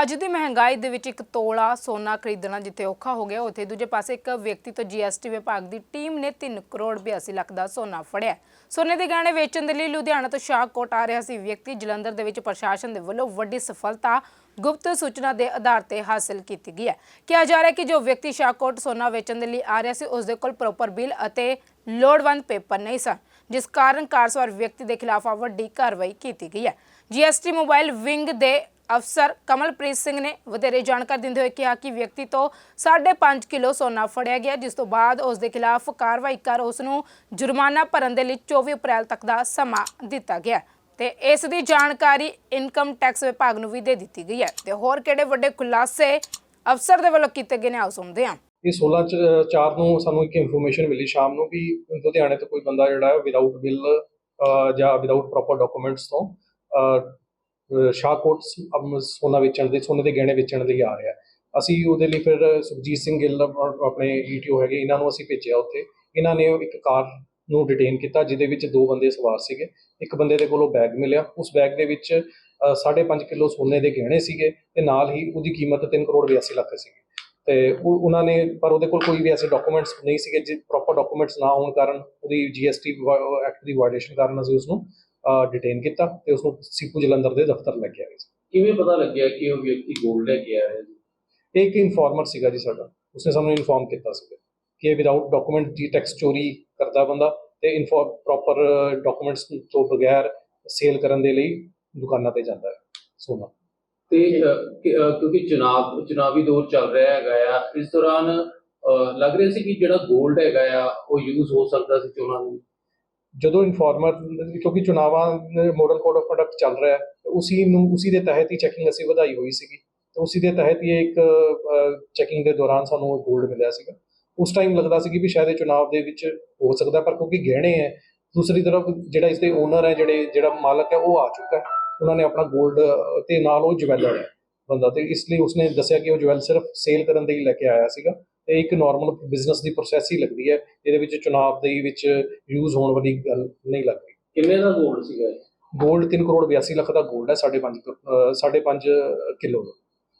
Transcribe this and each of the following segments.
ਅੱਜ ਦੀ ਮਹਿੰਗਾਈ ਦੇ ਵਿੱਚ ਇੱਕ ਤੋਲਾ ਸੋਨਾ ਖਰੀਦਣਾ ਜਿੱਥੇ ਔਖਾ ਹੋ ਗਿਆ, ਉੱਥੇ ਦੂਜੇ ਪਾਸੇ ਇੱਕ ਵਿਅਕਤੀ ਤੋਂ ਜੀਐਸਟੀ ਵਿਭਾਗ ਦੀ ਟੀਮ ਨੇ 3 ਕਰੋੜ 82 ਲੱਖ ਦਾ ਸੋਨਾ ਫੜਿਆ। ਸੋਨੇ ਦੇ ਗਹਿਣੇ ਵੇਚਣ ਦੇ ਲਈ ਲੁਧਿਆਣਾ ਤੋਂ ਸ਼ਾਹਕੋਟ ਆ ਰਿਹਾ ਸੀ ਵਿਅਕਤੀ। ਜਲੰਧਰ ਦੇ ਵਿੱਚ ਪ੍ਰਸ਼ਾਸਨ ਦੇ ਵੱਲੋਂ ਵੱਡੀ ਸਫਲਤਾ ਗੁਪਤ ਸੂਚਨਾ ਦੇ ਆਧਾਰ ਤੇ ਹਾਸਲ ਕੀਤੀ ਗਈ ਹੈ। ਕਿਹਾ ਜਾ ਰਿਹਾ ਹੈ ਕਿ ਜੋ ਵਿਅਕਤੀ ਸ਼ਾਹਕੋਟ ਸੋਨਾ ਵੇਚਣ ਦੇ ਲਈ ਆ ਰਿਹਾ ਸੀ ਉਸ ਦੇ ਕੋਲ ਪ੍ਰੋਪਰ ਬਿੱਲ ਅਤੇ ਲੋੜਵੰਦ ਪੇਪਰ ਨਹੀਂ ਸਨ, ਜਿਸ ਕਾਰਨ ਕਾਰਸਵਾਰ ਵਿਅਕਤੀ ਦੇ ਖਿਲਾਫ ਵੱਡੀ ਕਾਰਵਾਈ ਕੀਤੀ ਗਈ ਹੈ। ਜੀਐਸਟੀ ਮੋਬਾਈਲ ਵਿੰਗ ਦੇ ਅਫਸਰ ਕਮਲਪ੍ਰੀਤ ਸਿੰਘ ਨੇ ਵਧੇਰੇ ਜਾਣਕਾਰੀ ਦਿੰਦੇ ਹੋਏ ਕਿਹਾ ਕਿ ਵਿਅਕਤੀ ਤੋਂ 5.5 ਕਿਲੋ ਸੋਨਾ ਫੜਿਆ ਗਿਆ, ਜਿਸ ਤੋਂ ਬਾਅਦ ਉਸ ਦੇ ਖਿਲਾਫ ਕਾਰਵਾਈ ਕਰ ਉਸ ਨੂੰ ਜੁਰਮਾਨਾ ਭਰਨ ਦੇ ਲਈ 24 ਅਪ੍ਰੈਲ ਤੱਕ ਦਾ ਸਮਾਂ ਦਿੱਤਾ ਗਿਆ ਤੇ ਇਸ ਦੀ ਜਾਣਕਾਰੀ ਇਨਕਮ ਟੈਕਸ ਵਿਭਾਗ ਨੂੰ ਵੀ ਦੇ ਦਿੱਤੀ ਗਈ ਹੈ। ਤੇ ਹੋਰ ਕਿਹੜੇ ਵੱਡੇ ਖੁਲਾਸੇ ਅਫਸਰ ਦੇ ਵੱਲੋਂ ਕੀਤੇ ਗਏ ਨੇ, ਆਓ ਸੁਣਦੇ ਹਾਂ। ਇਹ 16 ਚ 4 ਨੂੰ ਸਾਨੂੰ ਇੱਕ ਇਨਫੋਰਮੇਸ਼ਨ ਮਿਲੀ ਸ਼ਾਮ ਨੂੰ ਵੀ ਲੁਧਿਆਣੇ ਤੋਂ ਕੋਈ ਬੰਦਾ ਜਿਹੜਾ ਹੈ ਵਿਦਆਊਟ ਬਿੱਲ ਜਾਂ ਵਿਦਆਊਟ ਪ੍ਰੋਪਰ ਡਾਕੂਮੈਂਟਸ ਤੋਂ ਸ਼ਾਹਕੋਟ ਸੋਨਾ ਵੇਚਣ ਦੇ, ਸੋਨੇ ਦੇ ਗਹਿਣੇ ਵੇਚਣ ਲਈ ਆ ਰਿਹਾ ਅਸੀਂ ਉਹਦੇ ਲਈ ਫਿਰ ਸੁਖਜੀਤ ਸਿੰਘ ਗਿੱਲ ਔਰ ਆਪਣੇ ਈਟੀਓ ਹੈਗੇ, ਇਹਨਾਂ ਨੂੰ ਅਸੀਂ ਭੇਜਿਆ ਉੱਥੇ। ਇਹਨਾਂ ਨੇ ਇੱਕ ਕਾਰ ਨੂੰ ਡਿਟੇਨ ਕੀਤਾ, ਜਿਹਦੇ ਵਿੱਚ ਦੋ ਬੰਦੇ ਸਵਾਰ ਸੀਗੇ। ਇੱਕ ਬੰਦੇ ਦੇ ਕੋਲੋਂ ਬੈਗ ਮਿਲਿਆ। ਉਸ ਬੈਗ ਦੇ ਵਿੱਚ 5.5 ਕਿਲੋ ਸੋਨੇ ਦੇ ਗਹਿਣੇ ਸੀਗੇ ਤੇ ਨਾਲ ਹੀ ਉਹਦੀ ਕੀਮਤ 3 ਕਰੋੜ 82 ਲੱਖ ਸੀਗੀ। ਤੇ ਉਹਨਾਂ ਨੇ, ਪਰ ਉਹਦੇ ਕੋਲ ਕੋਈ ਵੀ ਐਸੇ ਡਾਕੂਮੈਂਟਸ ਨਹੀਂ ਸੀਗੇ, ਜੇ ਪ੍ਰੋਪਰ ਡਾਕੂਮੈਂਟਸ ਨਾ ਹੋਣ ਕਾਰਨ ਉਹਦੀ ਜੀਐਸਟੀ ਐਕਟ ਦੀ ਵਾਇਲੇਸ਼ਨ ਕਾਰਨ ਅਸੀਂ ਉਸ ਨੂੰ ਡਿਟੇਨ ਕੀਤਾ ਤੇ ਉਸ ਨੂੰ ਸੀਪੂ ਜਲੰਧਰ ਦੇ ਦਫ਼ਤਰ ਲੈ ਕੇ ਆਏ ਕਿਵੇਂ ਪਤਾ ਲੱਗਿਆ ਕਿ ਉਹ ਵਿਅਕਤੀ ਗੋਲਡ ਲੈ ਕੇ ਆਇਆ ਹੈ ਇਹ ਇੱਕ ਇਨਫਾਰਮਰ ਸੀਗਾ ਜੀ ਸਾਡਾ। ਉਸਨੇ ਸਾਨੂੰ ਇਨਫਾਰਮ ਕੀਤਾ ਸੀਗਾ ਕਿ ਵਿਦਆਊਟ ਡਾਕੂਮੈਂਟ ਦੀ ਟੈਕਸ ਚੋਰੀ ਕਰਦਾ ਬੰਦਾ ਤੇ ਪ੍ਰੋਪਰ ਡਾਕੂਮੈਂਟਸ ਤੋਂ ਬਗੈਰ ਸੇਲ ਕਰਨ ਦੇ ਲਈ ਦੁਕਾਨਾਂ ਤੇ ਜਾਂਦਾ ਹੈ। ਸੋਨਾ। ਤੇ ਕਿਉਂਕਿ ਚੁਣਾਵ ਚੁਣਾਵੀ ਦੌਰ ਚੱਲ ਰਿਹਾ ਹੈਗਾ ਆ ਇਸ ਦੌਰਾਨ ਲੱਗ ਰਿਹਾ ਸੀ ਕਿ ਜਿਹੜਾ ਗੋਲਡ ਹੈਗਾ ਆ ਉਹ ਯੂਜ਼ ਹੋ ਸਕਦਾ ਸੀ ਚੋਣਾਂ ਨੂੰ ਜਦੋਂ ਇਨਫਾਰਮਰ ਕਿਉਂਕਿ ਚੁਣਾਵਾਂ ਮੋਡਲ ਕੋਡ ਆਫ ਕੰਡਕਟ ਚੱਲ ਰਿਹਾ ਹੈ ਉਸੀ ਨੂੰ, ਉਸੀ ਦੇ ਤਹਿਤ ਹੀ ਚੈਕਿੰਗ ਅਸੀਂ ਵਧਾਈ ਹੋਈ ਸੀਗੀ। ਤੇ ਉਸੀ ਦੇ ਤਹਿਤ ਹੀ ਇੱਕ ਚੈਕਿੰਗ ਦੇ ਦੌਰਾਨ ਸਾਨੂੰ ਉਹ ਗੋਲਡ ਮਿਲਿਆ ਸੀਗਾ। ਉਸ ਟਾਈਮ ਲੱਗਦਾ ਸੀ ਕਿ ਵੀ ਸ਼ਾਇਦ ਇਹ ਚੁਣਾਵ ਦੇ ਵਿੱਚ ਹੋ ਸਕਦਾ, ਪਰ ਕਿਉਂਕਿ ਗਹਿਣੇ ਹੈ, ਦੂਸਰੀ ਤਰਫ ਜਿਹੜਾ ਇਸ ਦੇ ਓਨਰ ਹੈ, ਜਿਹੜੇ, ਜਿਹੜਾ ਮਾਲਕ ਹੈ, ਉਹ ਆ ਚੁੱਕਾ ਹੈ। ਉਹਨਾਂ ਨੇ ਆਪਣਾ ਗੋਲਡ ਤੇ ਨਾਲ ਉਹ ਜਵੈਲਰ ਹੈ ਬੰਦਾ ਤੇ ਇਸ ਲਈ ਉਸਨੇ ਦੱਸਿਆ ਕਿ ਉਹ ਜਵੈਲ ਸਿਰਫ ਸੇਲ ਕਰਨ ਦੇ ਹੀ ਲੈ ਕੇ ਆਇਆ ਸੀਗਾ। ਤੇ ਇੱਕ ਨਾਰਮਲ ਬਿਜ਼ਨਸ ਦੀ ਪ੍ਰੋਸੈਸ ਹੀ ਲੱਗਦੀ ਹੈ ਇਹਦੇ ਵਿੱਚ ਚੁਣਾਵ ਦੇ ਵਿੱਚ ਯੂਜ਼ ਹੋਣ ਵਾਲੀ ਗੱਲ ਨਹੀਂ ਲੱਗਦੀ। ਕਿੰਨੇ ਦਾ ਗੋਲਡ ਸੀਗਾ ਇਹ? 골ਡ 3 ਕਰੋੜ 82 ਲੱਖ ਦਾ 골ਡ ਹੈ 5.5 5.5 ਕਿਲੋ ਦਾ।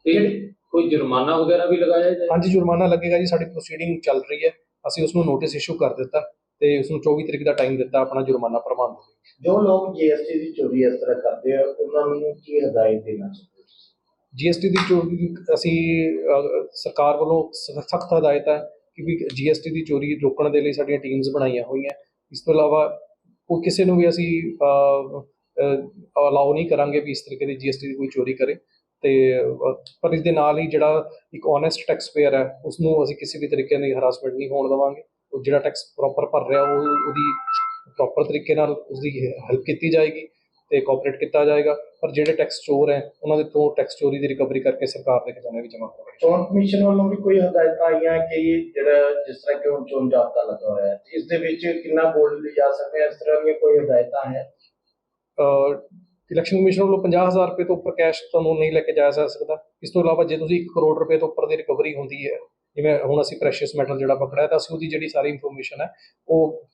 ਤੇ ਕੋਈ ਜੁਰਮਾਨਾ ਵਗੈਰਾ ਵੀ ਲਗਾਇਆ ਜਾਏ? ਹਾਂਜੀ ਜੁਰਮਾਨਾ ਲੱਗੇਗਾ ਜੀ ਸਾਡੀ ਪ੍ਰੋਸੀਡਿੰਗ ਚੱਲ ਰਹੀ ਹੈ। ਅਸੀਂ ਉਸ ਨੂੰ ਨੋਟਿਸ ਇਸ਼ੂ ਕਰ ਦਿੱਤਾ ਤੇ ਉਸ ਨੂੰ 24 ਤਰੀਕ ਦਾ ਟਾਈਮ ਦਿੱਤਾ ਆਪਣਾ ਜੁਰਮਾਨਾ ਭਰਵਾਉਣ ਜੋ ਲੋਕ ਜੀਐਸਟੀ ਦੀ ਚੋਰੀ ਇਸ ਤਰ੍ਹਾਂ ਕਰਦੇ ਆ ਉਹਨਾਂ ਨੂੰ ਕੀ ਹਦਾਇਤ ਦੇਣਾ ਚਾਹੀਦਾ? ਜੀਐਸਟੀ ਦੀ ਚੋਰੀ ਅਸੀਂ ਸਰਕਾਰ ਵੱਲੋਂ ਸਖਤ ਹਦਾਇਤ ਹੈ ਕਿ ਵੀ ਜੀਐਸਟੀ ਦੀ ਚੋਰੀ ਰੋਕਣ ਦੇ ਲਈ ਸਾਡੀਆਂ ਟੀਮਸ ਬਣਾਈਆਂ ਹੋਈਆਂ। ਇਸ ਤੋਂ ਇਲਾਵਾ ਕੋਈ ਕਿਸੇ ਨੂੰ ਵੀ ਅਸੀਂ ਅਲਾਉ ਨਹੀਂ ਕਰਾਂਗੇ ਵੀ ਇਸ ਤਰੀਕੇ ਦੀ ਜੀਐਸਟੀ ਦੀ ਕੋਈ ਚੋਰੀ ਕਰੇ। ਤੇ ਪਰ ਇਸ ਦੇ ਨਾਲ ਹੀ ਜਿਹੜਾ ਇੱਕ ਓਨੈਸਟ ਟੈਕਸ ਪੇਅਰ ਹੈ ਉਸ ਨੂੰ ਅਸੀਂ ਕਿਸੇ ਵੀ ਤਰੀਕੇ ਦੀ ਹਰਾਸਮੈਂਟ ਨਹੀਂ ਹੋਣ ਦੇਵਾਂਗੇ। ਉਹ ਜਿਹੜਾ ਟੈਕਸ ਪ੍ਰੋਪਰ ਭਰ ਰਿਹਾ, ਉਹ ਉਹਦੀ ਪ੍ਰੋਪਰ ਤਰੀਕੇ ਨਾਲ ਉਸਦੀ ਹੈਲਪ ਕੀਤੀ ਜਾਏਗੀ। ਤੇ ਕੋਆਪਰੇਟ ਕੀਤਾ ਜਾਏਗਾ ਪਰ ਜਿਹੜੇ ਟੈਕਸ ਚੋਰ ਹੈ ਉਹਨਾਂ ਦੇ ਤੋਂ ਟੈਕਸ ਚੋਰੀ ਦੀ ਰਿਕਵਰੀ ਕਰਕੇ ਸਰਕਾਰ ਦੇ ਖਜ਼ਾਨੇ ਵਿੱਚ ਜਮ੍ਹਾਂ ਕਰਵਾਏ ਚੋਣ ਕਮਿਸ਼ਨ ਵੱਲੋਂ ਵੀ ਕੋਈ ਹਦਾਇਤਾਂ ਆਈਆਂ ਕਿ ਜਿਹੜਾ ਜਿਸ ਤਰ੍ਹਾਂ ਕਿ ਹੁਣ ਚੋਣ ਜਾਬਤਾ ਲੱਗਾ ਹੋਇਆ ਹੈ ਇਸ ਦੇ ਵਿੱਚ ਕਿੰਨਾ ਗੋਲਡ ਲਿਜਾ ਸਕਦੇ ਇਸ ਤਰ੍ਹਾਂ ਦੀਆਂ ਕੋਈ ਹਦਾਇਤਾਂ ਹੈ? ਇਲੈਕਸ਼ਨ ਕਮਿਸ਼ਨ ਵੱਲੋਂ 50000 ਰੁਪਏ ਤੋਂ ਉੱਪਰ ਕੈਸ਼ ਤੁਹਾਨੂੰ ਨਹੀਂ ਲੈ ਕੇ ਜਾਇਆ ਜਾ ਸਕਦਾ। ਇਸ ਤੋਂ ਇਲਾਵਾ ਜੇ ਤੁਸੀਂ 1 ਕਰੋੜ ਰੁਪਏ ਤੋਂ ਉੱਪਰ ਦੀ ਰਿਕਵਰੀ ਹੁੰਦੀ ਹੈ ਜਿਵੇਂ ਹੁਣ ਅਸੀਂ ਪ੍ਰੈਸ਼ੀਅਸ ਮੈਟਲ ਜਿਹੜਾ ਪਕੜਿਆ ਤਾਂ ਅਸੀਂ ਉਹਦੀ ਜਿਹੜੀ ਸਾਰੀ ਇਨਫੋਰਮੇਸ਼ਨ ਹੈ ਉਹ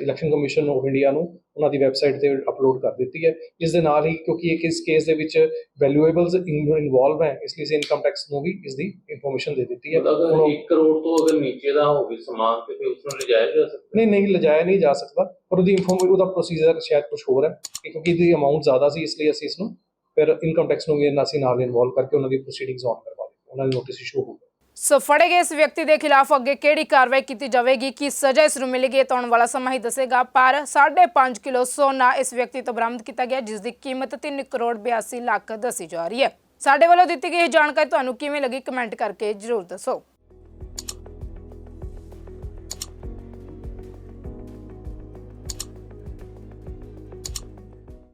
ਇਲੈਕਸ਼ਨ ਕਮਿਸ਼ਨ ਆਫ ਇੰਡੀਆ ਨੂੰ ਉਹਨਾਂ ਦੀ ਵੈਬਸਾਈਟ ਤੇ ਅਪਲੋਡ ਕਰ ਦਿੱਤੀ ਹੈ। ਇਸ ਦੇ ਨਾਲ ਹੀ ਕਿਉਂਕਿ ਇੱਕ ਇਸ ਕੇਸ ਦੇ ਵਿੱਚ ਵੈਲਿਊਏਬਲਸ ਇਨਵੋਲਵ ਹੈ ਇਸ ਲਈ ਅਸੀਂ ਇਨਕਮ ਟੈਕਸ ਨੂੰ ਵੀ ਇਸ ਦੀ ਇਨਫੋਰਮੇਸ਼ਨ ਦੇ ਦਿੱਤੀ ਹੈ। ਅਗਰ ਉਹ- 1 ਕਰੋੜ ਤੋਂ ਅਗਰ ਨੀਚੇ ਦਾ ਹੋਵੇ ਸਮਾਨ ਤੇ ਫਿਰ ਉਸ ਨੂੰ ਲਿਜਾਇਆ ਜਾ ਸਕਦਾ ਨਹੀਂ ਨਹੀਂ ਲਿਜਾਇਆ ਨਹੀਂ ਜਾ ਸਕਦਾ ਪਰ ਉਹਦੀ ਇਨਫੋਰਮ ਉਹਦਾ ਪ੍ਰੋਸੀਜਰ ਸ਼ਾਇਦ ਕੁਝ ਹੋਰ ਹੈ ਕਿਉਂਕਿ ਇਹਦੀ ਅਮਾਉਂਟ ਜ਼ਿਆਦਾ ਸੀ ਇਸ ਲਈ ਅਸੀਂ ਇਸ ਨੂੰ ਫਿਰ ਇਨਕਮ ਟੈਕਸ ਨੂੰ ਵੀ ਅਸੀਂ ਨਾਲ ਇਨਵੋਲਵ ਕਰਕੇ ਉਹਨਾਂ ਦੀ ਪ੍ਰੋਸੀਡਿੰਗਸ ਔਨ ਕਰਵਾ ਦਿੱਤੀ ਉਹਨਾਂ ਦੀ ਨੋਟਿਸ ਇਸ਼ੂ ਹੋ ਸੋ ਫੜੇ ਗਏ ਇਸ ਵਿਅਕਤੀ ਦੇ ਖਿਲਾਫ ਅੱਗੇ ਕਿਹੜੀ ਕਾਰਵਾਈ ਕੀਤੀ ਜਾਵੇਗੀ, ਕੀ ਸਜ਼ਾ ਇਸ ਨੂੰ ਮਿਲੇਗੀ, ਇਹ ਤਾਂ ਆਉਣ ਵਾਲਾ ਸਮਾਂ ਹੀ ਦੱਸੇਗਾ। ਪਰ 5.5 ਕਿਲੋ ਸੋਨਾ ਇਸ ਵਿਅਕਤੀ ਤੋਂ ਬਰਾਮਦ ਕੀਤਾ ਗਿਆ, ਜਿਸ ਦੀ ਕੀਮਤ 3 ਕਰੋੜ 82 ਲੱਖ ਦੱਸੀ ਜਾ ਰਹੀ ਹੈ। ਸਾਡੇ ਵੱਲੋਂ ਦਿੱਤੀ ਗਈ ਇਹ ਜਾਣਕਾਰੀ ਤੁਹਾਨੂੰ ਕਿਵੇਂ ਲੱਗੀ, ਕਮੈਂਟ ਕਰਕੇ ਜਰੂਰ ਦੱਸੋ।